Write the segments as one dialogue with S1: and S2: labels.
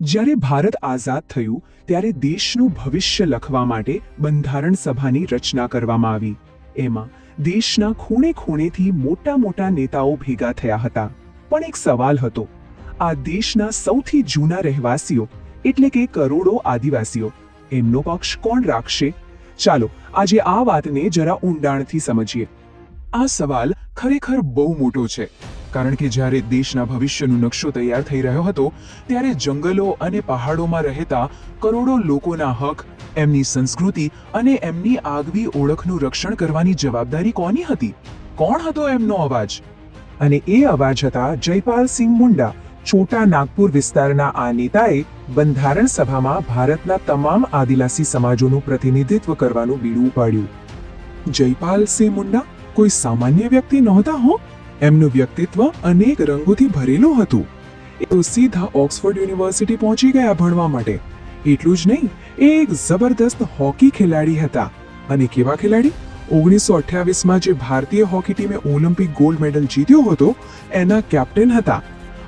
S1: જ્યારે ભારત આઝાદ થયું, ત્યારે દેશનું ભવિષ્ય લખવા માટે બંધારણ સભાની રચના કરવામાં આવી. એમાં દેશના ખૂણે ખૂણેથી મોટા મોટા નેતાઓ ભેગા થયા હતા. પણ એક સવાલ હતો. આ દેશના સૌથી જૂના રહેવાસીઓ, એટલે કે કરોડો આદિવાસીઓ, એમનો પક્ષ કોણ રાખશે? ચાલો, આજે આ વાતને જરા ઊંડાણથી સમજીએ. આ સવાલ ખરેખર બહુ મોટો છે. કારણ કે જ્યારે દેશના ભવિષ્યનો નકશો તૈયાર થઈ રહ્યો હતો, ત્યારે જંગલો અને પહાડોમાં રહેતા કરોડો લોકોના હક, એમની સંસ્કૃતિ અને એમની આગવી ઓળખનું રક્ષણ કરવાની જવાબદારી કોની હતી? કોણ હતો એમનો અવાજ? અને એ અવાજ હતા જયપાલસિંહ મુંડા, છોટા નાગપુર વિસ્તારના આ નેતાએ બંધારણ સભામાં ભારતના તમામ આદિવાસી સમાજોનું પ્રતિનિધિત્વ કરવાનું બીડું ઉપાડ્યું. જયપાલસિંહ મુંડા કોઈ સામાન્ય વ્યક્તિ નહોતા હો? એમનું વ્યક્તિત્વ અનેક રંગોથી ભરેલું હતું. એ સીધા ઓક્સફોર્ડ યુનિવર્સિટી પહોંચી ગયા ભણવા માટે. એટલું જ નહીં, એ એક જબરદસ્ત હોકી ખેલાડી હતા. અને કેવા ખેલાડી? ઓગણીસો અઠ્યાવીસમાં જે ભારતીય હોકી ટીમે ઓલિમ્પિક ગોલ્ડ મેડલ જીત્યો હતો, એના કેપ્ટન હતા.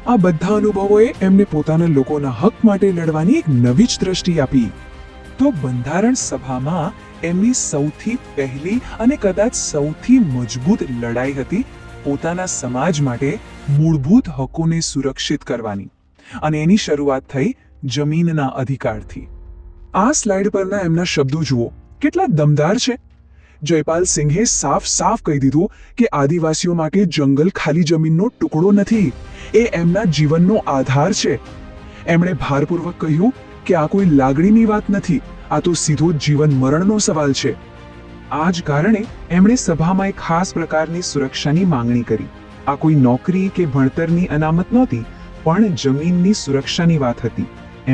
S1: આ બધા અનુભવોએ એમને પોતાના લોકોના હક માટે લડવાની એક નવી જ દ્રષ્ટિ આપી. તો બંધારણ સભામાં એમની સૌથી પહેલી અને કદાચ સૌથી મજબૂત લડાઈ હતી પોતાના સમાજ માટે મૂળભૂત હકોને સુરક્ષિત કરવાની. અને એની શરૂઆત થઈ જમીનના અધિકારથી. આ સ્લાઇડ પરના એમના શબ્દો જુઓ. કેટલા દમદાર છે. જયપાલ સિંહે સાફ સાફ કહી દીધું કે આદિવાસીઓ માટે જંગલ ખાલી જમીનનો ટુકડો નથી. એ એમના જીવનનો આધાર છે. એમણે ભારપૂર્વક કહ્યું કે આ કોઈ લાગણીની વાત નથી. આ તો સીધો જીવન મરણનો સવાલ છે. આ જ કારણે એમણે સભામાં એક ખાસ પ્રકારની સુરક્ષાની માંગણી કરી. આ કોઈ નોકરી કે ભણતરની અનામત નહોતી, પણ જમીનની સુરક્ષાની વાત હતી.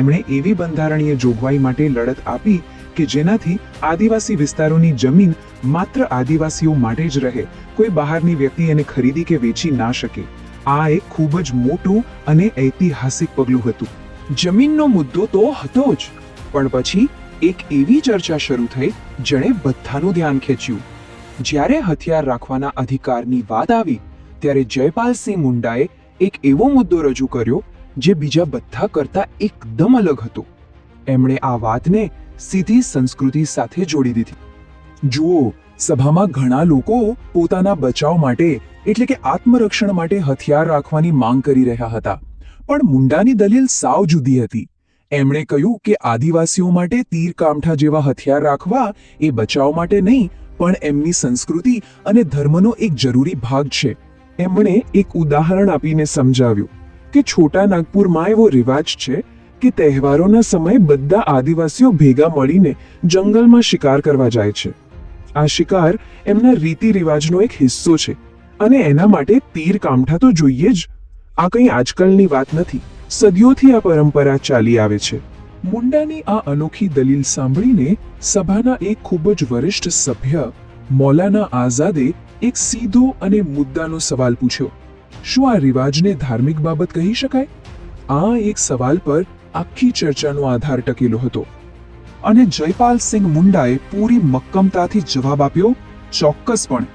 S1: એમણે એવી બંધારણીય જોગવાઈ માટે લડત આપી કે જેનાથી આદિવાસી વિસ્તારોની જમીન માત્ર આદિવાસીઓ માટે જ રહે, કોઈ બહારની વ્યક્તિ એને ખરીદી કે વેચી ના શકે. આ એક ખૂબ જ મોટું અને ઐતિહાસિક પગલું હતું. જમીનનો મુદ્દો તો હતો જ, પણ પછી એક એવી ચર્ચા શરૂ થઈ, જેણે બધાનું ધ્યાન ખેંચ્યું. જ્યારે હથિયાર રાખવાના અધિકારની વાત આવી, ત્યારે જયપાલસિંહ મુંડાએ એક એવો મુદ્દો રજૂ કર્યો, જે બીજા બધા કરતા એકદમ અલગ હતો. એમણે આ વાતને સીધી સંસ્કૃતિ સાથે જોડી દીધી. જુઓ, સભામાં ઘણા લોકો પોતાના બચાવ માટે, એટલે કે આત્મરક્ષણ માટે હથિયાર રાખવાની માંગ કરી રહ્યા હતા. પણ મુંડાની દલીલ સાવ જુદી હતી. એમણે કહ્યું કે આદિવાસીઓ માટે તીર કામઠા જેવા હથિયાર રાખવા એ બચાવ માટે નહીં, પણ એમની સંસ્કૃતિ અને ધર્મનો એક જરૂરી ભાગ છે. એમણે એક ઉદાહરણ આપીને સમજાવ્યું કે છોટા નાગપુરમાં એવો રિવાજ છે કે તહેવારોના સમયે બધા આદિવાસીઓ ભેગા મળીને જંગલમાં શિકાર કરવા જાય છે. આ શિકાર એમના રીતિ રિવાજનો એક હિસ્સો છે અને એના માટે તીર કામઠા તો જોઈએ જ. આ કંઈ આજકાલની વાત નથી. સદીઓથી આ પરંપરા ચાલી આવે છે. મુંડાની આ અનોખી દલીલ સાંભળીને સભાના એક ખૂબ જ વરિષ્ઠ સભ્ય મૌલાના આઝાદે એક સીધો અને મુદ્દાનો સવાલ પૂછ્યો. શું આ રિવાજને ધાર્મિક બાબત કહી શકાય? આ એક સવાલ પર આખી ચર્ચાનો આધાર ટકેલો હતો. અને જયપાલસિંહ મુંડાએ પૂરી મક્કમતાથી જવાબ આપ્યો ચોક્કસપણે.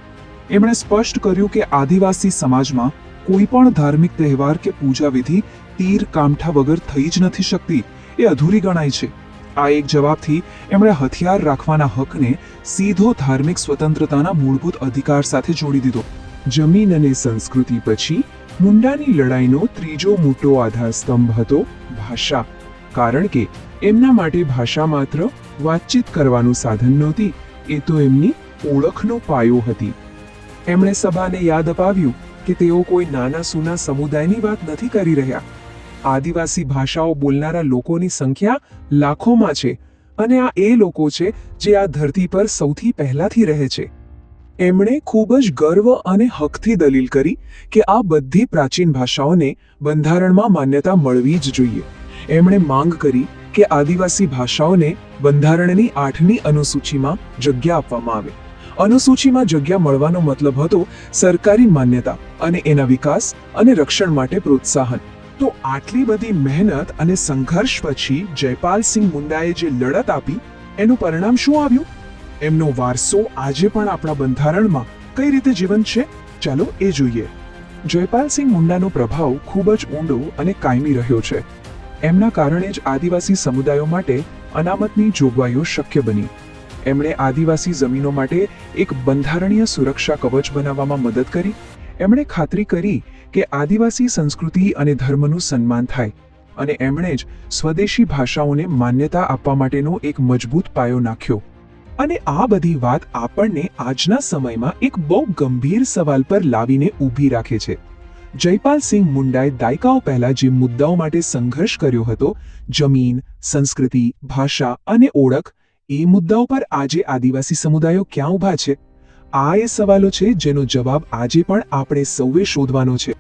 S1: એમણે સ્પષ્ટ કર્યું કે આદિવાસી સમાજમાં કોઈ પણ ધાર્મિક તહેવાર કે પૂજા વિધિ તીર કામઠા વગર થઈ જ નથી શકતી, એ અધૂરી ગણાય છે. આ એક જવાબથી એમણે હથિયાર રાખવાના હકને સીધો ધાર્મિક સ્વતંત્રતાના મૂળભૂત અધિકાર સાથે જોડી દીધો. જમીન અને સંસ્કૃતિ પછી મુંડાની લડાઈનો ત્રીજો મોટો આધારસ્તંભ હતો ભાષા, કારણ કે એમના માટે ભાષા માત્ર વાતચીત કરવાનું સાધન નહોતી, એ તો એમની ઓળખનો પાયો હતી. એમણે સભાને યાદ અપાવ્યું કે તેઓ કોઈ નાના સૂના સમુદાયની વાત નથી કરી રહ્યા. આદિવાસી ભાષાઓ બોલનારા લોકોની સંખ્યા લાખોમાં છે અને આ એ લોકો છે જે આ ધરતી પર સૌથી પહેલાથી રહે છે. એમણે ખૂબ જ ગર્વ અને હકથી દલીલ કરી કે આ બધી પ્રાચીન ભાષાઓને બંધારણમાં માન્યતા મળવી જ જોઈએ. એમણે માંગ કરી કે આદિવાસી ભાષાઓને બંધારણની આઠમી અનુસૂચિમાં જગ્યા આપવામાં આવે. અનુસૂચિમાં જગ્યા મળવાનો મતલબ હતો સરકારી માન્યતા અને એના વિકાસ અને રક્ષણ માટે પ્રોત્સાહન. તો આટલી બધી મહેનત અને સંઘર્ષ પછી જયપાલસિંહ મુંડાએ જે લડત આપી, એનું પરિણામ શું આવ્યું? એમનો વારસો આજે પણ આપણા બંધારણમાં કઈ રીતે જીવંત છે? ચાલો એ જોઈએ. જયપાલસિંહ મુંડાનો પ્રભાવ ખૂબ જ ઊંડો અને કાયમી રહ્યો છે. એમના કારણે જ આદિવાસી સમુદાયો માટે અનામતની જોગવાઈઓ શક્ય બની. એમણે આદિવાસી જમીનો માટે એક બંધારણીય સુરક્ષા કવચ બનાવવામાં મદદ કરી. એમણે ખાતરી કરી કે આદિવાસી સંસ્કૃતિ અને ધર્મનું સન્માન થાય અને એમણે જ સ્વદેશી ભાષાઓને માન્યતા આપવા માટેનો એક મજબૂત પાયો નાખ્યો. અને આ બધી વાત આપણને આજના સમયમાં એક બહુ ગંભીર સવાલ પર લાવીને ઊભી રાખે છે. જયપાલ સિંહ મુંડાએ દાયકાઓ પહેલા જે મુદ્દાઓ માટે સંઘર્ષ કર્યો હતો, જમીન, સંસ્કૃતિ, ભાષા અને ઓળખ એ મુદ્દાઓ પર આજે આદિવાસી સમુદાયો ક્યાં ઊભા છે? આ એ સવાલો છે જેનો જવાબ આજે પણ આપણે સૌએ શોધવાનો છે.